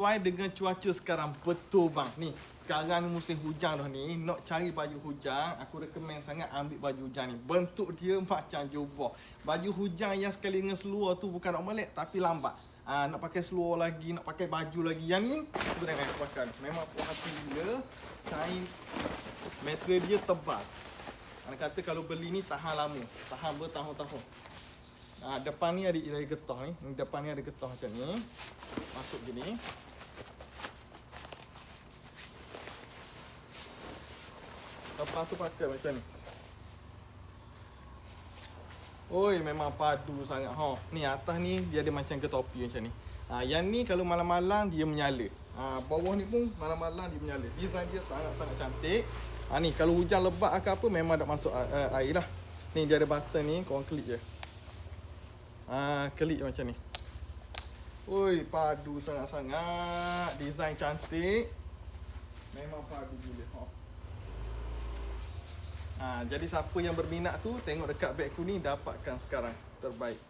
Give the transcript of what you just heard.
Sesuai dengan cuaca sekarang betul bang. Ni sekarang musim hujan dah ni. Nak cari baju hujan, aku recommend sangat ambil baju hujan ni. Bentuk dia macam jubah. Baju hujan yang sekali dengan seluar tu bukan nak melek tapi lambat. Ah, nak pakai seluar lagi, nak pakai baju lagi. Yang ni aku pakai. Memang puas hati gila. Kain material dia tebal. Anak kata kalau beli ni tahan lama. Tahan bertahun-tahun. Ah, depan ni ada, ada getah. Ni Depan ni ada getah macam ni. Masuk gini. Lepas tu pakai macam ni. Oi, memang padu sangat ha. Ni atas ni dia ada macam ketopi macam ni. Ha, yang ni kalau malam-malam dia menyala. Ha, bawah ni pun malam-malam dia menyala. Design dia sangat-sangat cantik. Ha, ni kalau hujan lebat ke apa memang tak masuk uh, air lah. Ni dia ada button ni, korang klik je. Ha, klik macam ni. Oi, padu sangat-sangat. Design cantik. Memang padu gila. Ha. Ha, jadi siapa yang berminat tu tengok dekat beg aku ni dapatkan sekarang terbaik.